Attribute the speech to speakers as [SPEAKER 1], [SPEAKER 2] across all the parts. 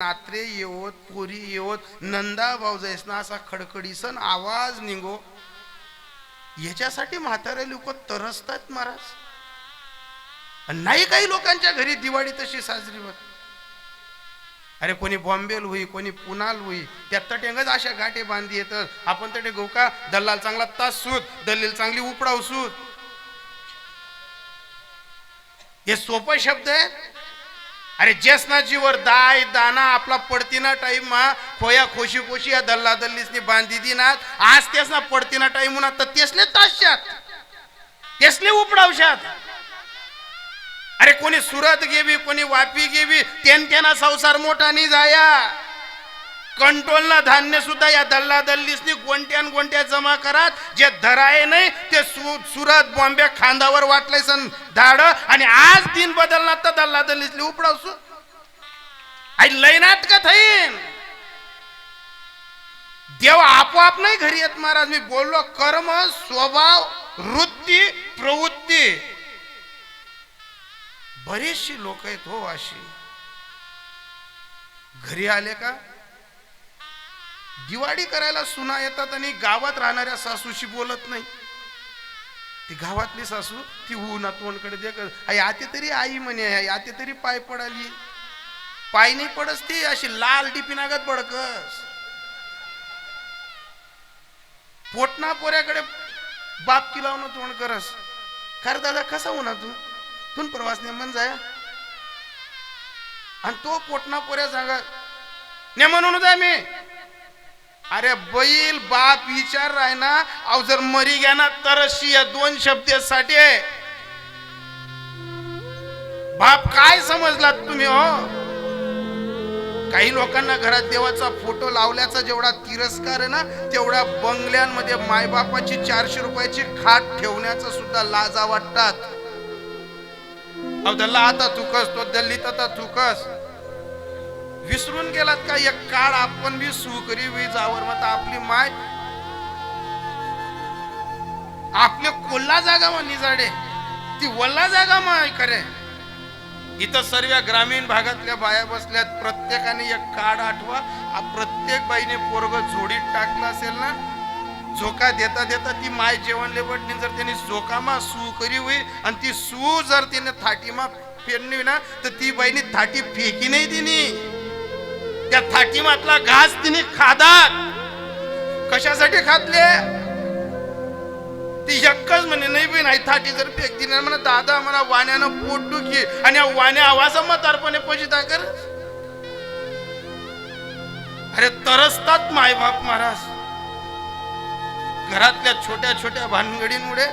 [SPEAKER 1] नात्रे येवत पोरी येवत नंदा भाऊजाईसना असा खडखडीसन आवाज निघो याच्यासाठी म्हातारे लोक तरसतात महाराज. नाही काही लोकांच्या घरी दिवाळी तशी साजरी होत. अरे कोणी बॉम्बेल होई कोणी पुनाल होई त्यात टेंगच अशा गाठे बांधी येतात. आपण तटे गो का? दल्लाल चांगला तास सूत दलील चांगली उपडाव सूत. हे सोपं शब्द आहे. अरे जेसनाजीवर दाय दाना आपला पडतीना टाईम मा खोया खोशी खोशी या दल्ला दल्लीसनी बांधी दिनात. आज तेसना पडतीना टाईम म्हणा तर तेसले ताशात तेसले उपडावशात. अरे कोणी सुरत गेवी कोणी वापी गेवी तेन त्यांना संसार मोठा नाही जाया कंट्रोलला धान्य सुद्धा या दल्ला दल्लीसनी गोंट्यान गोंट्या जमा करात. जे धराय नाही ते सु, सुरत बॉम्बे खांदावर वाटलंय सन धाड. आणि आज दिन बदलणार तर दल्ला दल्लीसली उपडावसू आई लय नाटक थईन. देव आपोआप नाही घरी येत महाराज. मी बोललो कर्म स्वभाव वृत्ती प्रवृत्ती. बरीचशी लोक आहेत हो अशी. घरी आले का? दिवाळी करायला सुना येतात आणि गावात राहणाऱ्या सासूशी बोलत नाही. ती गावातली सासू ती ऊन तोंडकडे दे आई आते तरी आई म्हणे आई आते तरी पाय पडाली. पाय नाही पडस ती अशी लाल टिपिनागत बडकस पोटना पोऱ्याकडे बाप की लावून तोंड करस. खर दादा कसा होणार तू? तून प्रवास नेमन जाया. आणि तो पोटना पोऱ्या सांगा नेमन म्हणून जाय मी. अरे बैल बाप विचार राय ना अहो जर मरी घ्या ना तरशी या दोन शब्दासाठी बाप काय समजलात तुम्ही हो? काही लोकांना घरात देवाचा फोटो लावल्याचा जेवढा तिरस्कार आहे ना तेवढ्या बंगल्यांमध्ये मायबापाची चारशे रुपयाची खाट ठेवण्याचा सुद्धा लाजा वाटतात. अहो दल्ला आता चुकस तो दल्लीत आता चुकस विसरून गेलात का? एक काळ आपण बी सुकरी विजावर मत आपली माय. आपले कोल्हा जागा मग निजाडे ती वल्ला जागा माय करे इथं सर्व ग्रामीण भागातल्या बाया बसल्यात. प्रत्येकाने एक कार्ड आठवा. प्रत्येक बाईने पोरग जोडीत टाकलं असेल ना झोका देता देता ती माय जेवण लेबटणी जर त्यांनी झोकामा सू करी होई आणि ती सू जर तिने थाटीमा फेडली ना तर ती बाईने थाटी फेकी नाही तिने त्या थाटीमातला घास तिने खादात. कशासाठी खातले? ती यक्कच म्हणे नाही बी नाही थाटी जर फेक दिली म्हणा दादा म्हणा वाण्यानं पोट दुखी आणि वाण्या आवाज मतारपणे पैसे कर. अरे तरसतात मायबाप महाराज. घरातल्या छोट्या छोट्या भानगडींमुळे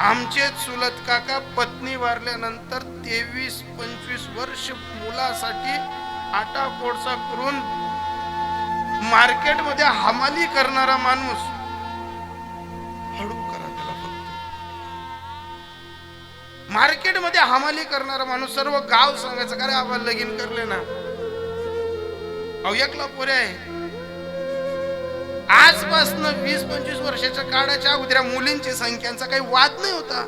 [SPEAKER 1] आमचे चुलत काका पत्नी वारल्यानंतर तेवीस पंचवीस वर्ष मुलासाठी आटा कोळसा करून मार्केटमध्ये हमाली करणारा माणूस हळू करा त्याला फक्त. मार्केटमध्ये हमाली करणारा माणूस सर्व गाव सांगायचं का रे आपण लगीन करले ना. अहो एकला पोरे आहे. आजपासून वीस पंचवीस वर्षाच्या काळाच्या उद्या मुलींची संख्यांचा काही वाद नाही होता.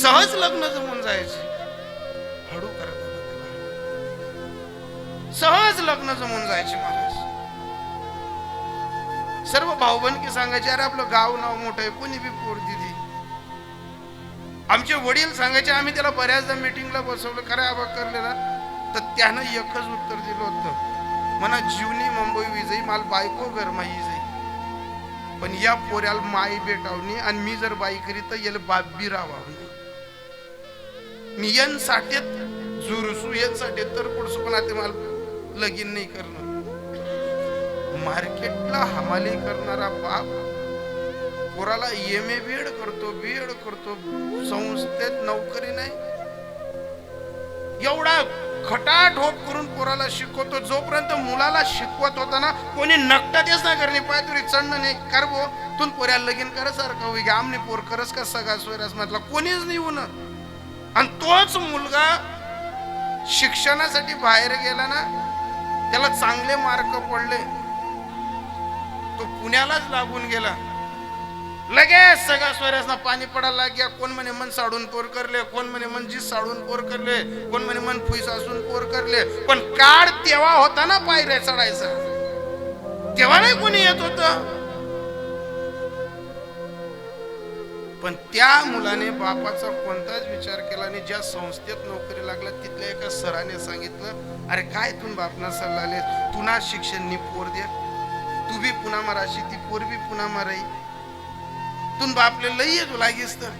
[SPEAKER 1] सहज लग्न जमून जायचे. सहज लग्न जमून जायचे महाराज. सर्व भाऊबंदकी सांगायचे अरे आपलं गाव नाव मोठं आहे कोणी बी पोर दिदी आमचे वडील सांगायचे आम्ही त्याला बऱ्याचदा मिटिंगला बसवलं खरं आबा करलेला. तर त्यानं एकच उत्तर दिलं होतं. म्हणा जीवनी मुंबई विजयी माल बायको गरमाई जाई. पण या पोऱ्याला माई बेटावणी आणि मी जर बाई करी तर याला बाबी राहावा मी यन साठेत झुरसू यन साठेत तर पुढसू पण आता मला लगीन नाही करणं मार्केटला हमाली करणारा बाप पोराला एम ए बीएड करतो बीएड करतो संस्थेत नोकरी नाही. एवढा खटाठोप करून पोराला शिकवतो जोपर्यंत मुलाला शिकवत होता ना कोणी नकटातेच ना करणे पाय तुरी चढणं नाही. करबो तून पोऱ्या लगीन कर सारखं होई आमने पोर करस का सगळा सोयरास म्हटला कोणीच नाही होऊन. आणि तोच मुलगा शिक्षणासाठी बाहेर गेला ना त्याला चांगले मार्क पडले. तो पुण्यालाच लागून गेला. लगेच सगळ्या सोयऱ्यासना पाणी पडायला लाग्या कोण म्हणे मन साडून पोर करले? कोण म्हणे मन जी साडून पोर करले? कोण म्हणे मन फुईस असून पोर करले? पण काळ तेव्हा होता ना पायऱ्या चढायचा. तेव्हा नाही कोणी येत होतं. पण त्या मुलाने बापाचा कोणताच विचार केला आणि ज्या संस्थेत नोकरी लागला तिथल्या एका सराने सांगितलं अरे काय तू बापना सल्ला आले? तुना शिक्षण नी पोर दे. तू बी पुन्हा माराशी ती पोर बी पुन्हा माराई. तुम बापले लई येतो लागीस तर.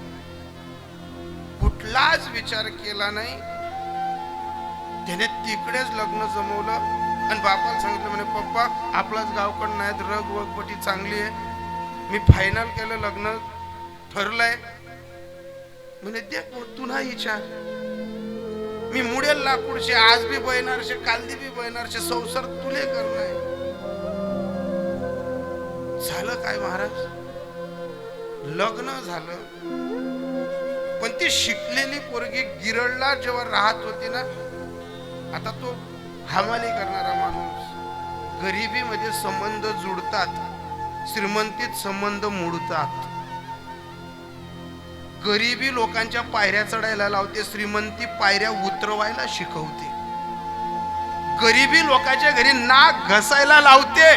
[SPEAKER 1] कुठलाच विचार केला नाही. त्याने तिकडेच लग्न जमवलं आणि बापाला सांगितलं म्हणे पप्पा आपलाच गावकड नाहीत. रग वगपटी चांगली आहे. मी फायनल केलं लग्न. ठरलंय म्हणे दे तुला विचार मी मुडेल लाकूडचे आज बी बयनारशे कालदी बी बयनारशे संसार तुले करणार झालं काय महाराज? लग्न झालं. पण ती शिकलेली पोरगी गिरडला जेव्हा राहत होती ना आता तो हमाली करणारा माणूस. गरिबीमध्ये संबंध जुडतात श्रीमंतीत संबंध मोडतात. गरिबी लोकांच्या पायऱ्या चढायला लावते श्रीमंती पायऱ्या उतरवायला शिकवते. गरिबी लोकांच्या घरी नाक घसायला लावते.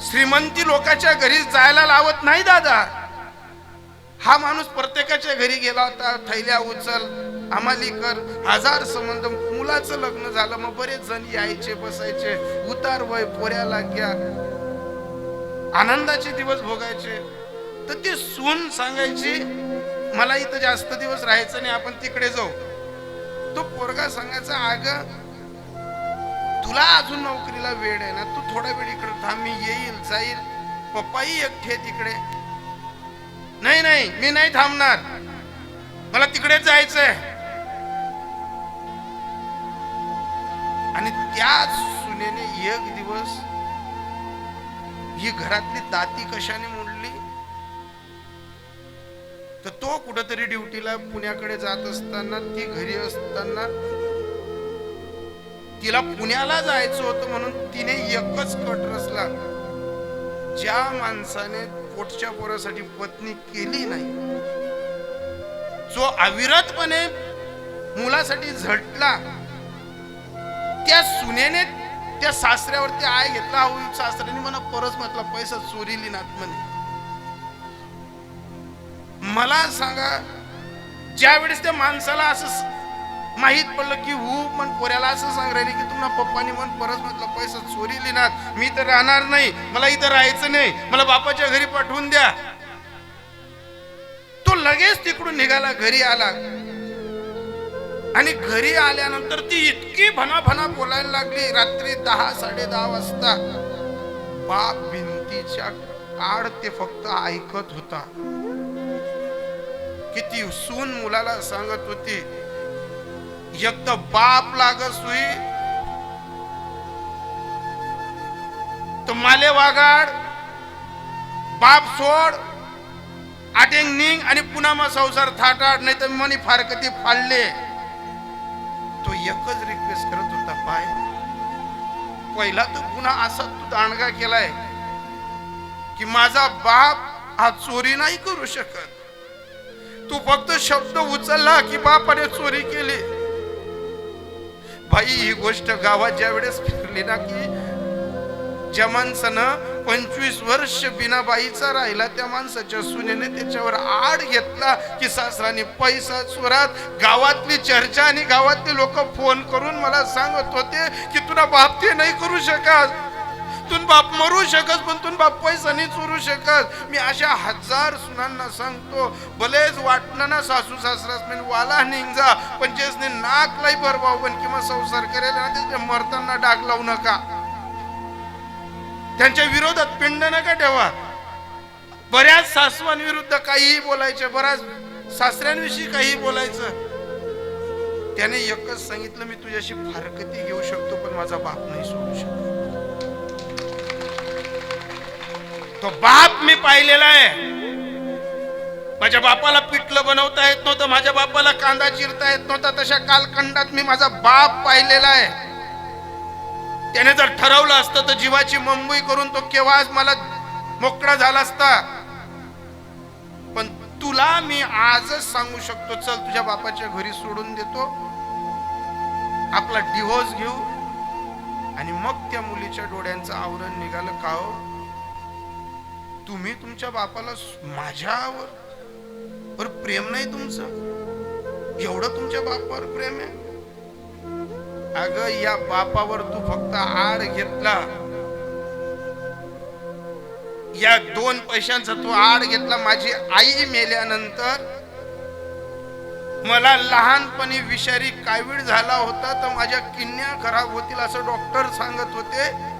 [SPEAKER 1] श्रीमंती लोकांच्या घरी जायला लावत नाही दादा. हा माणूस प्रत्येकाच्या घरी गेला होता थैल्या उचल आम्हाली कर हजार संबंध मुलाचं लग्न झालं मग बरेच जण यायचे बसायचे उतार वय पोऱ्याला घ्या. आनंदाचे दिवस भोगायचे. तर ती सून सांगायची मला इथं जास्त दिवस राहायचं नाही आपण तिकडे जाऊ. तो पोरगा सांगायचा आग तुला अजून नोकरीला वेळ आहे ना तू थोडा वेळ इकडे थांब मी येईल जाईल. पप्पाही एकटे तिकडे. नाही नाही मी नाही थांबणार. मला तिकडे जायचंय. आणि त्याच सुनेने एक दिवस ही घरातली दाती कशाने मोडली? तर तो कुठंतरी ड्युटीला पुण्याकडे जात असताना ती घरी असताना तिला पुण्याला जायचं होतं म्हणून तिने एकच कट रचला. ज्या माणसाने पोटच्या पोरासाठी पत्नी केली नाही जो अविरतपणे मुलासाठी झटला त्या सुनेने त्या सासऱ्यावरती आय घेतला. सासऱ्याने मला परत म्हटलं पैसा चोरीली नात म्हणे मला सांगा ज्या वेळेस त्या माणसाला असं माहीत पडलं की हू पण पोऱ्याला असं सांग राहिले की तुम्हाला पप्पानी मन परत म्हटलं पैसा चोरी लिहिणार मी तर राहणार नाही मला इथं राहायचं नाही मला बापाच्या घरी पाठवून द्या. तो लगेच तिकडून निघाला घरी आला. आणि घरी आल्यानंतर ती इतकी भना भना बोलायला लागली रात्री दहा साडे दहा वाजता. बाप भिंतीच्या आड ते फक्त ऐकत होता. किती सून मुलाला सांगत होती एक तर बाप लागत सुई तर माले वागाड बाप सोड आटेंग निंग आणि पुन्हा मग संसार थाटाड नाही तर मनी फारकती फाडले. तो एकच रिक्वेस्ट करत होता पाय पहिला तो पुन्हा असा तू दांडगा केलाय की माझा बाप हा चोरी नाही करू शकत. तू फक्त शब्द उचलला की बापाने चोरी केली. भाई ही गोष्ट गावात ज्या वेळेस फिरली ना की ज्या माणसानं पंचवीस वर्ष बिना बाईचा राहिला त्या माणसाच्या सुनेने त्याच्यावर आड घेतला की सासराने पैसा चोरात गावातली चर्चा आणि गावातले लोक फोन करून मला सांगत होते की तुला बाप ते नाही करू शकत. तुन बाप मरू शकत पण तुन बाप पैसानी चोरू शकत मी अशा हजार सुनांना सांगतो भलेच वाटणं ना सासू सासरास मी वाला निंजा पण जेसने नाक लाई भरभाव पण किंवा संसार करेल ना त्याच्या मरताना डाग लावू नका. त्यांच्या विरोधात पिंड नका ठेवा. बऱ्याच सासवांविरुद्ध काहीही बोलायचं बऱ्याच सासऱ्यांविषयी काहीही बोलायचं. त्याने एकच सांगितलं मी तुझ्याशी फारकती घेऊ शकतो पण माझा बाप नाही सोडू शकत. तो बाप मी पाहिलेला आहे. माझ्या बापाला पिठलं बनवता येत नव्हतं माझ्या बापाला कांदा चिरता येत नव्हता तशा कालखंडात मी माझा बाप पाहिलेला आहे. त्याने जर ठरवलं असतं तर जीवाची मुंबई करून तो केव्हाच मला मोकळा झाला असता? पण तुला मी आजच सांगू शकतो चल तुझ्या बापाच्या घरी सोडून देतो. आपला डिव्होर्स घेऊ. आणि मग त्या मुलीच्या डोळ्यांचं आवरण निघालं का हो? तुम्ही तुमच्या बापाला माझ्यावर पर प्रेम नाही तुमचं? एवढं तुमच्या बापावर प्रेम आहे? अगं या बापावर तू फक्त आड घेतला. या दोन पैशांचा तू आड घेतला माझी आई मेल्यानंतर. मला लहानपणी विषारी कावीळ झाला होता तर माझ्या किन्या खराब होतील असं डॉक्टर सांगत होते.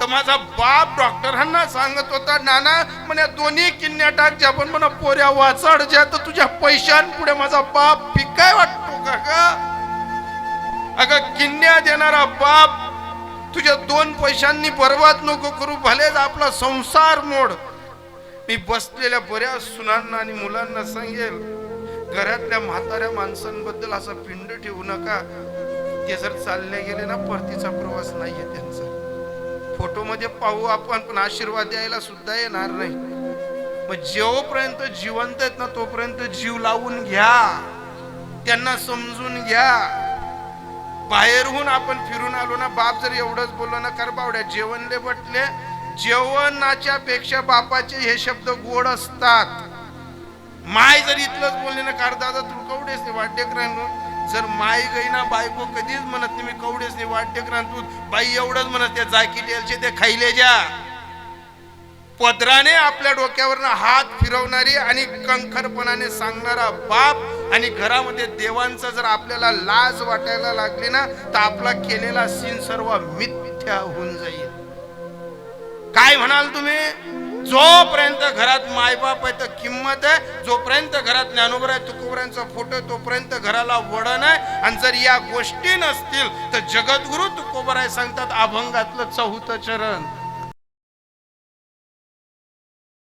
[SPEAKER 1] तर माझा बाप डॉक्टरांना सांगत होता नाना म्हणे दोन्ही किन्या टाक ज्या पण म्हणा पोऱ्या वाचाड ज्या तर तुझ्या पैशांपुढे माझा बाप पिकाय वाटतो का ग? अगं किन्या देणारा बाप तुझ्या दोन पैशांनी बर्बाद नको करू भलेच आपला संसार मोड. मी बसलेल्या बऱ्याच सुनांना आणि मुलांना सांगेल घरातल्या म्हाताऱ्या माणसांबद्दल असा पिंड ठेवू नका. ते जर चालले गेले ना परतीचा प्रवास नाहीये त्यांचा. फोटोमध्ये पाहू आपण पण आशीर्वाद द्यायला सुद्धा येणार नाही. मग जेवपर्यंत जिवंत आहेत ना तोपर्यंत जीव लावून घ्या. त्यांना समजून घ्या. बाहेरहून आपण फिरून आलो ना बाप जर एवढंच बोललो ना कर बावड्या जेवणले बटले जेवणाच्या पेक्षा बापाचे हे शब्द गोड असतात. माय जर इथलंच बोलले ना कार दादा तू कवडेस नाही वाड्यकरांनो जर माय गई ना बायको कधीच म्हणत नाही मी कवडेच नाही वाड्यकरां बाई एवढंच म्हणत त्या जाकी ते खाईले ज्या पदराने आपल्या डोक्यावरनं हात फिरवणारी आणि कंखरपणाने सांगणारा बाप आणि घरामध्ये देवांचा जर आपल्याला लाज वाटायला लागली ना तर आपला केलेला सीन सर्व मिथ्या होऊन जाईल. काय म्हणाल तुम्ही? जोपर्यंत घरात मायबाप आहे तर किंमत आहे. जोपर्यंत घरात ज्ञानोबर आहे तुकोबऱ्यांचा फोटो तोपर्यंत घराला वडण आहे. आणि जर या गोष्टी नसतील तर जगद्गुरु तुकोबर आहे सांगतात अभंगातलं चौथं चरण.